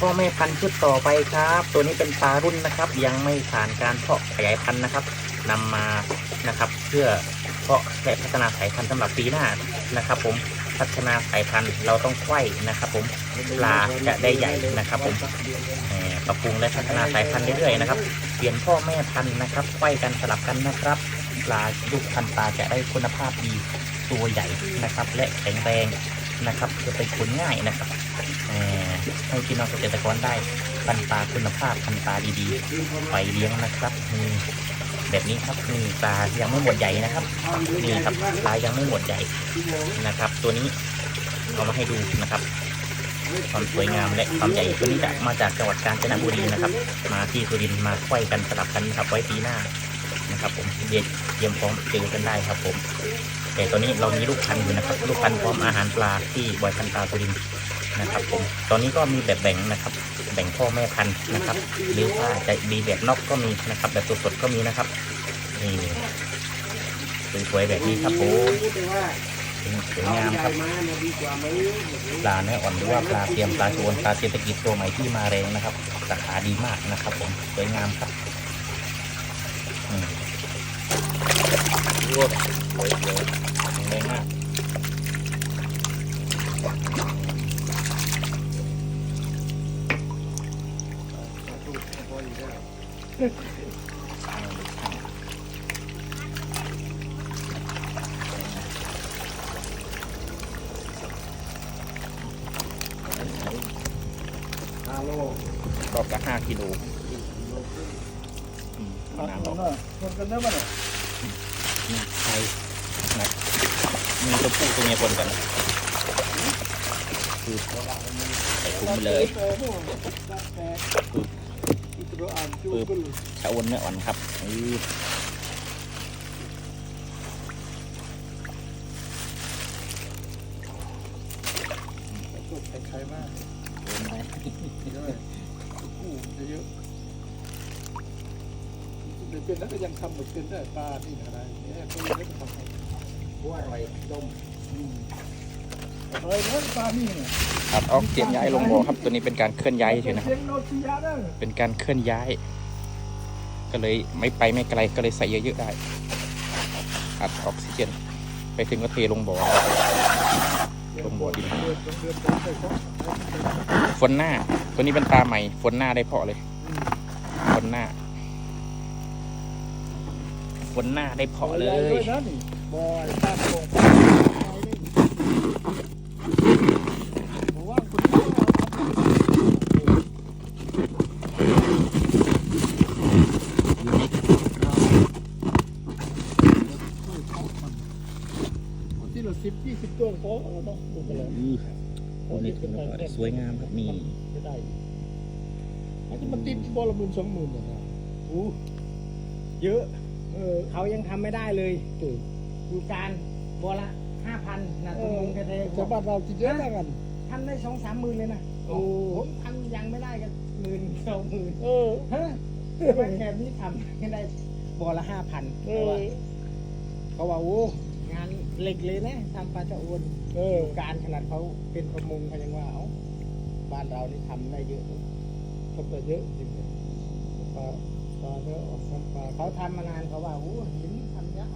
พ่อแม่พันธุ์ชุดต่อไปครับ ตัวนี้เป็นปลารุ่นนะครับ ยังไม่ผ่านการเพาะขยายพันธุ์นะครับนำมานะครับ เพื่อเพาะและพัฒนาสายพันธุ์สำหรับปีหน้านะครับ ผมพัฒนาสายพันธุ์เราต้องไขว้นะครับผมปลาจะได้ใหญ่นะครับผมปรับปรุงและพัฒนาสายพันธุ์เรื่อยๆนะครับเปลี่ยนพ่อแม่พันธุ์นะครับไขว้กันสลับกันนะครับปลาลูกพันธุ์ปลาจะได้คุณภาพดีตัวใหญ่นะครับ และแข็งแรง นะครับจะไปขุนง่ายนะครับให้พี่น้องเกษตรกรได้พันปลาคุณภาพพันปลาดีๆไปเลี้ยงนะครับนี่แบบนี้ครับนี่ปลายังไม่หมดใหญ่นะครับนี่ครับปลายังไม่หมดใหญ่นะครับ ตัวนี้เอามาให้ดูนะครับความสวยงามและความใหญ่ตัวนี้จะมาจากจังหวัดกาญจนบุรีนะครับ มาที่สุรินทร์มาไขว้กันสลับกันครับไว้ปีหน้า นะครับ ผมเด็ดเตรียมพร้อมเจอกันได้ครับ ผมแต่ตอนนี้เรามีลูกพันธุ์อยู่นะครับ ลูกพันธุ์พร้อมอาหารปลาที่บอยพันธุ์ปลาสุรินนะครับ ผมตอนนี้ก็มีแบบแบ่งนะครับ แบ่งพ่อแม่พันธุ์นะครับหรือว่าจะมีแบบนอกก็มีนะครับ แบบสดๆก็มีนะครับนี่สวยๆแบบนี้ครับผมสวยงามครับปลาเนื้ออ่อนหรือว่าปลาเทียมปลาโจนปลาเศรษฐกิจตัวใหม่ที่มาแรงนะครับราคาดีมากนะครับ ผมสวยงามครับ อืมโอ้สวยสวยแข็งแรงมากรอบละห้ากิโล เอาน้ำออกคนกันได้ป่ะเนี่ยนี่ใช่นะมีตัวผู้ตัวเมียปนกันคือใส่ถุงไปเลยชะอวนเนื้ออ่อนครับนี่ใครมากโอนไปเยอะกู้จะเยอะ เดี๋ยวเป็นแล้วก็ยังทำเหมือนเป็นได้ปลาที่อะไรเนี่ยก็ยังไม่ทำผู้อร่อยดมอะไรเนี่ยปลานี่เนี่ยครับเอาเตรียมย้ายลงบ่อครับ ตัวนี้เป็นการเคลื่อนย้ายเฉยนะครับ เป็นการเคลื่อนย้าย ก็เลยไม่ไปไม่ไกลก็เลยใส่เยอะๆได้ อัดออกซิเจน ไปถึงก็เทลงบ่อลงบ่อดินเดือนสองเดือนเป็นใส่ของฝนหน้า ตัวนี้เป็นปลาใหม่ฝนหน้าได้เพาะเลยฝนหน้า ฝนหน้าได้เพาะเลย บอยตั้งโครงผมว่าคุณนี่ที่เราสิบยี่สิบตัวเนาะดูไปเลยโอ้นี่ถึงแล้วก็สวยงามครับนี่จะได้อาจจะมันติดบอลละหมื่นสองหมื่นนะโอ้เยอะ เออเขายังทำไม่ได้เลยตื่นอยู่การบอละห้าพันนะเอตรงอนึงกันเลยชาวบ้านเราจะเยอะแล้วกันทำได้สองสามหมื่นเลยนะโอ้ผมทำยังไม่ได้กันหมื่นสองหมื่นเออฮะว่าแค่นี้ทำไม่ได้บอละห้าพันเอเพราะอว่าเขาว่าโอ้งานเหล็กเลยนะทำปลาจะโอนเอออยู่การขนาดเขาเป็นประมงเขายังว่าเอ้าบ้านเรานี่ทำได้เยอะทำได้เยอะจริงเลยปลาปลา เขาทำมานานเขาว่าโอ้หินทำยาก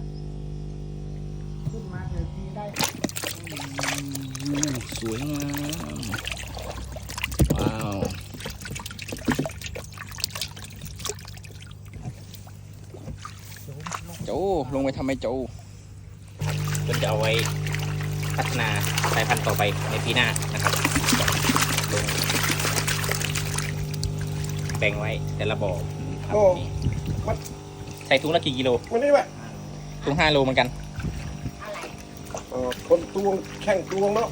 ขึ้นมาเดี๋ยวทีได้สวยงามว้าวโจลงไปทำไมโจก็จะเอาไว้พัฒนาสายพันธุ์ต่อไปในปีหน้านะครับแบ่งไว้แต่ละบ่อ ครับนี่ใส่ถุงละกี่กิโลวันนี้แหละถุงห้าโลเหมือนกันคนตวงแข่งตวงเนาะ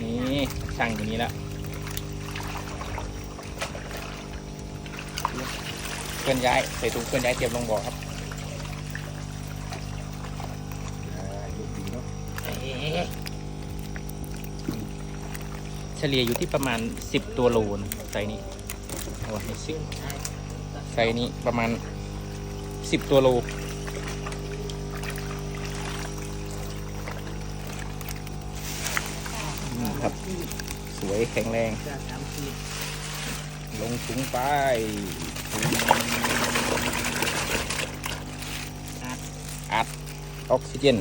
นี่ช่างอยู่นี้แล้วเคลื่อนย้ายใส่ถุงเคลื่อนย้ายเตรียมลงบ่อครับเฉลี่ยอยู่ที่ประมาณ 10 ตัวโลนะไซส์นี้เอาไว้ให้สิบ ไซส์นี้ประมาณ 10 ตัวโล ครับ สวยแข็งแรงจากสามขีดลงถุงไปอัดออกซิเจน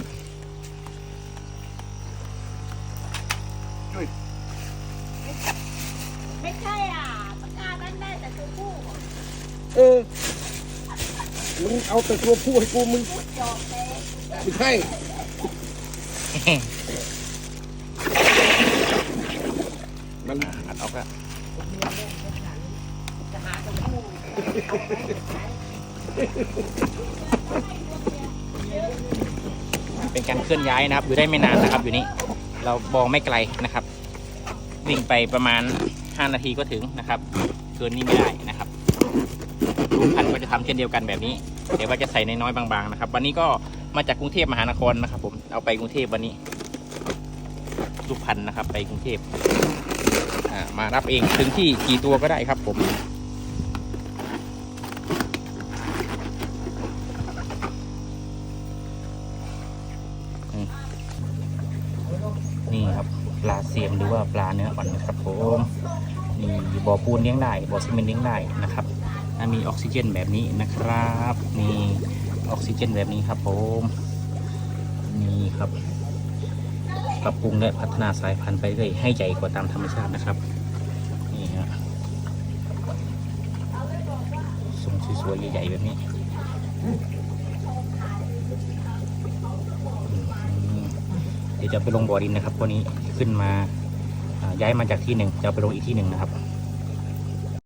ไม่ใช่อะปากกานั้นได้แต่ตัวผู้ เออ มึงเอาแต่ตัวผู้ให้กูมึงพูดหยอกเลยไม่ใช่มันอัดออกแล้วจะหาตัวผู้เป็นการเคลื่อนย้ายนะครับ อยู่ได้ไม่นานนะครับ อยู่นี่เราบองไม่ไกลนะครับ วิ่งไปประมาณ 5 นาทีก็ถึงนะครับ เกินนี้ไม่ได้นะครับ ลูกพันธุ์ก็จะทำเช่นเดียวกันแบบนี้เดี๋ยวว่าจะใส่น้อยๆบางๆนะครับ วันนี้ก็มาจากกรุงเทพมหานครนะครับ ผมเอาไปกรุงเทพวันนี้ลูกพันธุ์นะครับ ไปกรุงเทพมารับเองถึงที่กี่ตัวก็ได้ครับ ผมนี่ครับปลาเสียมหรือว่าปลาเนื้ออ่อนนะครับผมนี่บ่อปูนเลี้ยงได้บ่อซีเมนต์เลี้ยงได้นะครับ และมีออกซิเจนแบบนี้นะครับนี่ออกซิเจนแบบนี้ครับผมนี่ครับปรับปรุงและพัฒนาสายพันธุ์ไปเรื่อยให้ใหญ่กว่าตามธรรมชาตินะครับนี่ฮะทรงสวยๆใหญ่ๆแบบนี้เดี๋ยวจะไปลงบ่อดินนะครับวันนี้ขึ้นมาย้ายมาจากที่หนึ่งจะไปลงอีกที่หนึ่งนะครับ